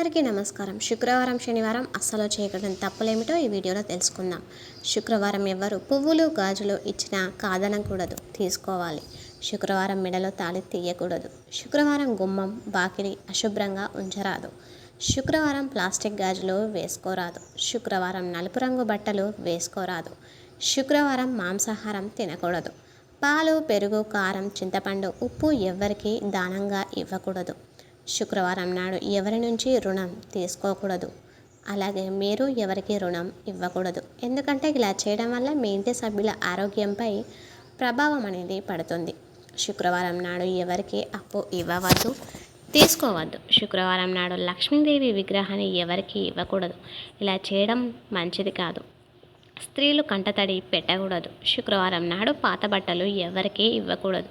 అందరికీ నమస్కారం. శుక్రవారం శనివారం అస్సలు చేయకూడని తప్పులేమిటో ఈ వీడియోలో తెలుసుకుందాం. శుక్రవారం ఎవ్వరు పువ్వులు గాజులు ఇచ్చినా కాదనకూడదు. తీసుకోవాలి. శుక్రవారం మెడలో తాళి తీయకూడదు. శుక్రవారం గుమ్మం బాకిని అశుభ్రంగా ఉంచరాదు. శుక్రవారం ప్లాస్టిక్ గాజులు వేసుకోరాదు. శుక్రవారం నలుపు రంగు బట్టలు వేసుకోరాదు. శుక్రవారం మాంసాహారం తినకూడదు. పాలు పెరుగు కారం చింతపండు ఉప్పు ఎవ్వరికీ దానంగా ఇవ్వకూడదు. శుక్రవారం నాడు ఎవరి నుంచి రుణం తీసుకోకూడదు? అలాగే మీరు ఎవరికి రుణం ఇవ్వకూడదు? ఎందుకంటే ఇలా చేయడం వల్ల మీ ఇంటి సభ్యుల ఆరోగ్యంపై ప్రభావం అనేది పడుతుంది. శుక్రవారం నాడు ఎవరికి అప్పు ఇవ్వవద్దు? తీసుకోవద్దు. శుక్రవారం నాడు లక్ష్మీదేవి విగ్రహాన్ని ఎవరికి ఇవ్వకూడదు? ఇలా చేయడం మంచిది కాదు. స్త్రీలు కంటతడి పెట్టకూడదు. శుక్రవారం నాడు పాత బట్టలు ఎవరికీ ఇవ్వకూడదు?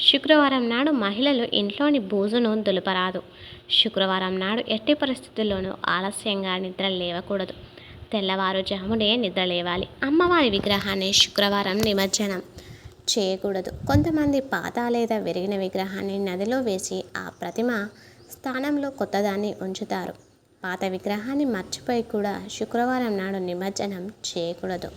శుక్రవారం నాడు మహిళలు ఇంట్లోని బూజును దులపరాదు. శుక్రవారం నాడు ఎట్టి పరిస్థితుల్లోనూ ఆలస్యంగా నిద్ర లేవకూడదు. తెల్లవారుజామునే నిద్ర లేవాలి. అమ్మవారి విగ్రహాన్ని శుక్రవారం నిమజ్జనం చేయకూడదు. కొంతమంది పాత లేదా విరిగిన విగ్రహాన్ని నదిలో వేసి ఆ ప్రతిమ స్థానంలో కొత్తదాన్ని ఉంచుతారు. పాత విగ్రహాన్ని మర్చిపోయి కూడా శుక్రవారం నాడు నిమజ్జనం చేయకూడదు.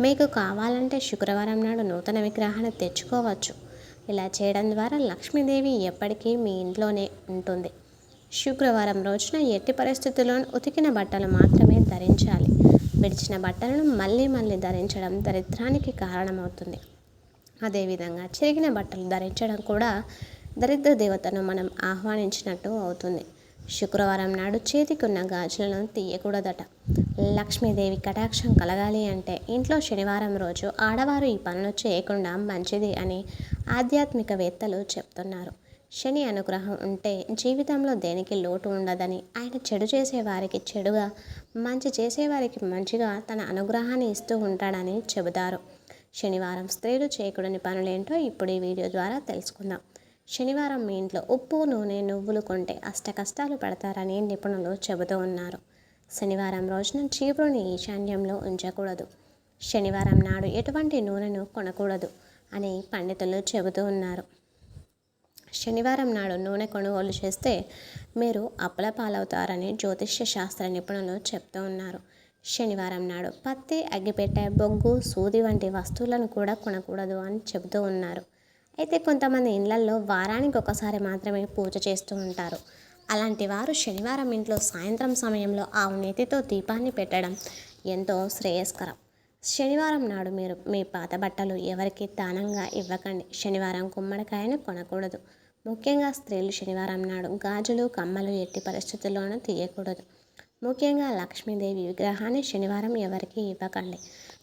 మీకు కావాలంటే శుక్రవారం నాడు నూతన విగ్రహాన్ని తెచ్చుకోవచ్చు. ఇలా చేయడం ద్వారా లక్ష్మీదేవి ఎప్పటికీ మీ ఇంట్లోనే ఉంటుంది. శుక్రవారం రోజున ఎట్టి పరిస్థితుల్లో ఉతికిన బట్టలు మాత్రమే ధరించాలి. విడిచిన బట్టలను మళ్ళీ మళ్ళీ ధరించడం దరిద్రానికి కారణమవుతుంది. అదేవిధంగా చిరిగిన బట్టలు ధరించడం కూడా దరిద్ర దేవతను మనం ఆహ్వానించినట్టు అవుతుంది. శుక్రవారం నాడు చేతికున్న గాజులను తీయకూడదట. లక్ష్మీదేవి కటాక్షం కలగాలి అంటే ఇంట్లో శనివారం రోజు ఆడవారు ఈ పనులు చేయకుండా మంచిది అని ఆధ్యాత్మికవేత్తలు చెప్తున్నారు. శని అనుగ్రహం ఉంటే జీవితంలో దేనికి లోటు ఉండదని ఆయన చెడు చేసేవారికి చెడుగా మంచి చేసేవారికి మంచిగా తన అనుగ్రహాన్ని ఇస్తూ ఉంటాడని చెబుతారు. శనివారం స్త్రీలు చేయకూడని పనులేంటో ఇప్పుడు ఈ వీడియో ద్వారా తెలుసుకుందాం. శనివారం మీ ఇంట్లో ఉప్పు నూనె నువ్వులు కొంటే అష్ట కష్టాలు పడతారని నిపుణులు చెబుతూ ఉన్నారు. శనివారం రోజున చీపురుని ఈశాన్యంలో ఉంచకూడదు. శనివారం నాడు ఎటువంటి నూనెను కొనకూడదు. అని పండితులు చెబుతూ ఉన్నారు. శనివారం నాడు నూనె కొనుగోలు చేస్తే మీరు అప్పల పాలవుతారని జ్యోతిష్య శాస్త్ర నిపుణులు చెప్తూ ఉన్నారు. శనివారం నాడు పత్తి అగ్గిపెట్టె బొగ్గు సూది వంటి వస్తువులను కూడా కొనకూడదు అని చెబుతూ ఉన్నారు. అయితే కొంతమంది ఇళ్ళల్లో వారానికి ఒకసారి మాత్రమే పూజ చేస్తూ ఉంటారు. అలాంటి వారు శనివారం ఇంట్లో సాయంత్రం సమయంలో ఆవు నేతితో దీపాన్ని పెట్టడం ఎంతో శ్రేయస్కరం. శనివారం నాడు మీరు మీ పాత బట్టలు ఎవరికి దానంగా ఇవ్వకండి. శనివారం గుమ్మడికాయను కొనకూడదు. ముఖ్యంగా స్త్రీలు శనివారం నాడు గాజులు కమ్మలు ఎట్టి పరిస్థితుల్లోనూ తీయకూడదు. ముఖ్యంగా లక్ష్మీదేవి విగ్రహాన్ని శనివారం ఎవరికి ఇవ్వకండి.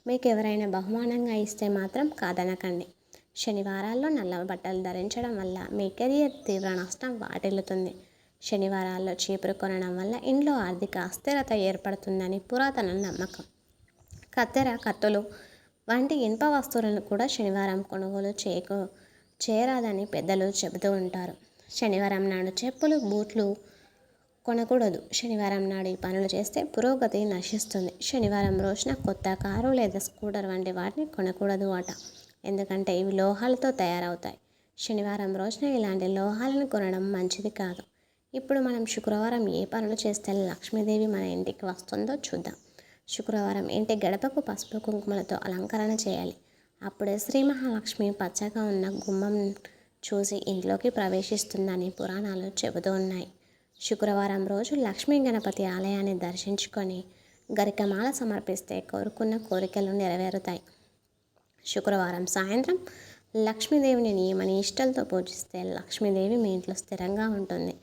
మీకు ఎవరైనా బహుమానంగా ఇస్తే మాత్రం కాదనకండి. శనివారాల్లో నల్ల బట్టలు ధరించడం వల్ల మీ కెరియర్ తీవ్ర నష్టం వాటిల్లుతుంది. శనివారాల్లో చీపురు కొనడం వల్ల ఇంట్లో ఆర్థిక అస్థిరత ఏర్పడుతుందని పురాతన నమ్మకం. కత్తెర కత్తులు వంటి ఇనుప వస్తువులను కూడా శనివారం కొనుగోలు చేయకు చేయరాదని పెద్దలు చెబుతూ ఉంటారు. శనివారం నాడు చెప్పులు బూట్లు కొనకూడదు. శనివారం నాడు ఈ పనులు చేస్తే పురోగతి నశిస్తుంది. శనివారం రోజున కొత్త కారు లేదా స్కూటర్ వంటి వాటిని కొనకూడదు అట. ఎందుకంటే ఇవి లోహాలతో తయారవుతాయి. శనివారం రోజున ఇలాంటి లోహాలను కొనడం మంచిది కాదు. ఇప్పుడు మనం శుక్రవారం ఏ పనులు చేస్తే లక్ష్మీదేవి మన ఇంటికి వస్తుందో చూద్దాం. శుక్రవారం ఇంటి గడపకు పసుపు కుంకుమలతో అలంకరణ చేయాలి. అప్పుడే శ్రీ మహాలక్ష్మి పచ్చగా ఉన్న గుమ్మం చూసి ఇంట్లోకి ప్రవేశిస్తుందని పురాణాలు చెబుతూ ఉన్నాయి. శుక్రవారం రోజు లక్ష్మీ గణపతి ఆలయాన్ని దర్శించుకొని గరికమాల సమర్పిస్తే కోరుకున్న కోరికలు నెరవేరుతాయి. శుక్రవారం సాయంత్రం లక్ష్మీదేవిని నియమని ఇష్టలతో పూజిస్తే లక్ష్మీదేవి మీ ఇంట్లో స్థిరంగా ఉంటుంది.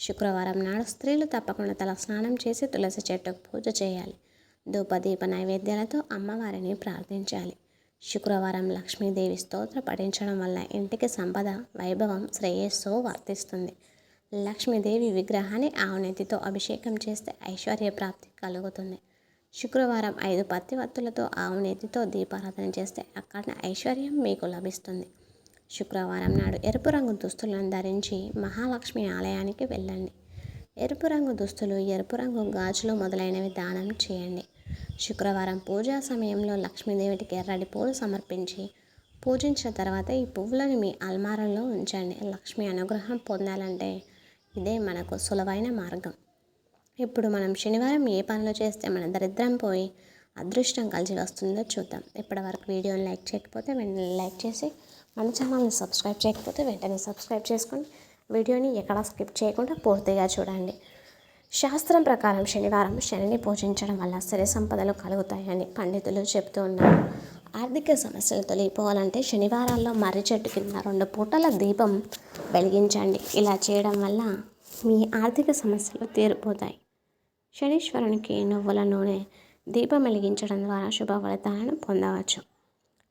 శుక్రవారం నాడు స్త్రీలు తప్పకుండా తల స్నానం చేసి తులసి చెట్టుకు పూజ చేయాలి. ధూపదీప నైవేద్యాలతో అమ్మవారిని ప్రార్థించాలి. శుక్రవారం లక్ష్మీదేవి స్తోత్ర పఠించడం వల్ల ఇంటికి సంపద వైభవం శ్రేయస్సు వర్తిస్తుంది. లక్ష్మీదేవి విగ్రహాన్ని ఆవునెత్తితో అభిషేకం చేస్తే ఐశ్వర్య ప్రాప్తి కలుగుతుంది. శుక్రవారం ఐదు పత్తి వత్తులతో ఆవు దీపారాధన చేస్తే అక్కడ ఐశ్వర్యం మీకు లభిస్తుంది. శుక్రవారం నాడు ఎరుపు రంగు దుస్తులను ధరించి మహాలక్ష్మి ఆలయానికి వెళ్ళండి. ఎరుపు రంగు దుస్తులు ఎరుపు రంగు గాజులు మొదలైనవి దానం చేయండి. శుక్రవారం పూజా సమయంలో లక్ష్మీదేవికి ఎర్రటి పూలు సమర్పించి పూజించిన తర్వాత ఈ పువ్వులను మీ అల్మారంలో ఉంచండి. లక్ష్మి అనుగ్రహం పొందాలంటే ఇదే మనకు సులభైన మార్గం. ఇప్పుడు మనం శనివారం ఏ పనులు చేస్తే మన దరిద్రం పోయి అదృష్టం కలిసి వస్తుందో చూద్దాం. ఇప్పటివరకు వీడియోని లైక్ చేయకపోతే వెంటనే లైక్ చేసి మన ఛానల్ని సబ్స్క్రైబ్ చేయకపోతే వెంటనే సబ్స్క్రైబ్ చేసుకొని వీడియోని ఎక్కడా స్కిప్ చేయకుండా పూర్తిగా చూడండి. శాస్త్రం ప్రకారం శనివారం శనిని పూజించడం వల్ల సిరి సంపదలు కలుగుతాయని పండితులు చెబుతూ ఉన్నారు. ఆర్థిక సమస్యలు తొలగిపోవాలంటే శనివారాల్లో మర్రి చెట్టు కింద రెండు పూటల దీపం వెలిగించండి. ఇలా చేయడం వల్ల మీ ఆర్థిక సమస్యలు తీరిపోతాయి. శనీశ్వరునికి నువ్వుల నూనె దీపం వెలిగించడం ద్వారా శుభ ఫలితాలను పొందవచ్చు.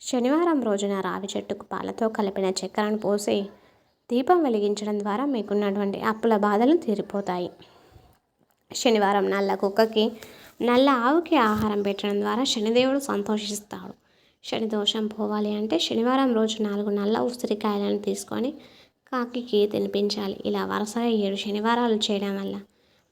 శనివారం రోజున రావి చెట్టుకు పాలతో కలిపిన చక్కెరను పోసి దీపం వెలిగించడం ద్వారా మీకున్నటువంటి అప్పుల బాధలు తీరిపోతాయి. శనివారం నల్ల కుక్కకి నల్ల ఆవుకి ఆహారం పెట్టడం ద్వారా శనిదేవుడు సంతోషిస్తాడు. శని దోషం పోవాలి అంటే శనివారం రోజు నాలుగు నల్ల ఉసిరికాయలను తీసుకొని కాకి తినిపించాలి ఇలా వరుసగా ఏడు శనివారాలు చేయడం వల్ల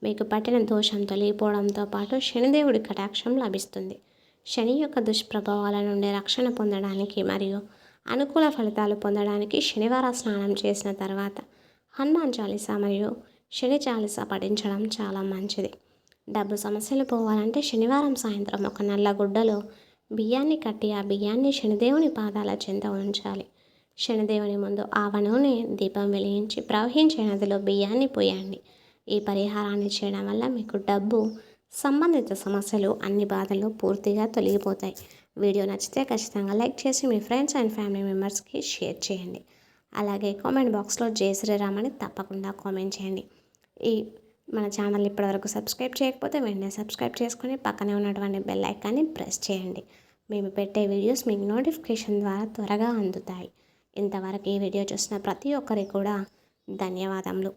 మీకు పట్టిన దోషం తొలగిపోవడంతో పాటు శనిదేవుడి కటాక్షం లభిస్తుంది. శని యొక్క దుష్ప్రభావాల నుండి రక్షణ పొందడానికి మరియు అనుకూల ఫలితాలు పొందడానికి శనివార స్నానం చేసిన తర్వాత హనుమాన్ చాలీసా మరియు శని చాలీస పఠించడం చాలా మంచిది. డబ్బు సమస్యలు పోవాలంటే శనివారం సాయంత్రం ఒక నల్ల గుడ్డలో బియ్యాన్ని కట్టి ఆ బియ్యాన్ని శనిదేవుని పాదాల చెంత ఉంచాలి. శనిదేవుని ముందు ఆవ నూనె దీపం వెలిగించి ప్రవహించే నదిలో బియ్యాన్ని పోయండి. ఈ పరిహారాన్ని చేయడం వల్ల మీకు డబ్బు సంబంధిత సమస్యలు అన్ని బాధలు పూర్తిగా తొలగిపోతాయి. వీడియో నచ్చితే ఖచ్చితంగా లైక్ చేసి మీ ఫ్రెండ్స్ అండ్ ఫ్యామిలీ మెంబర్స్కి షేర్ చేయండి. అలాగే కామెంట్ బాక్స్లో జై శ్రీరామ్ అని తప్పకుండా కామెంట్ చేయండి. ఈ మన ఛానల్ ఇప్పటివరకు సబ్స్క్రైబ్ చేయకపోతే వెంటనే సబ్స్క్రైబ్ చేసుకొని పక్కనే ఉన్నటువంటి బెల్ ఐకాన్ని ప్రెస్ చేయండి. మేము పెట్టే వీడియోస్ మీకు నోటిఫికేషన్ ద్వారా త్వరగా అందుతాయి. ఇంతవరకు ఈ వీడియో చూసిన ప్రతి ఒక్కరికి కూడా ధన్యవాదములు.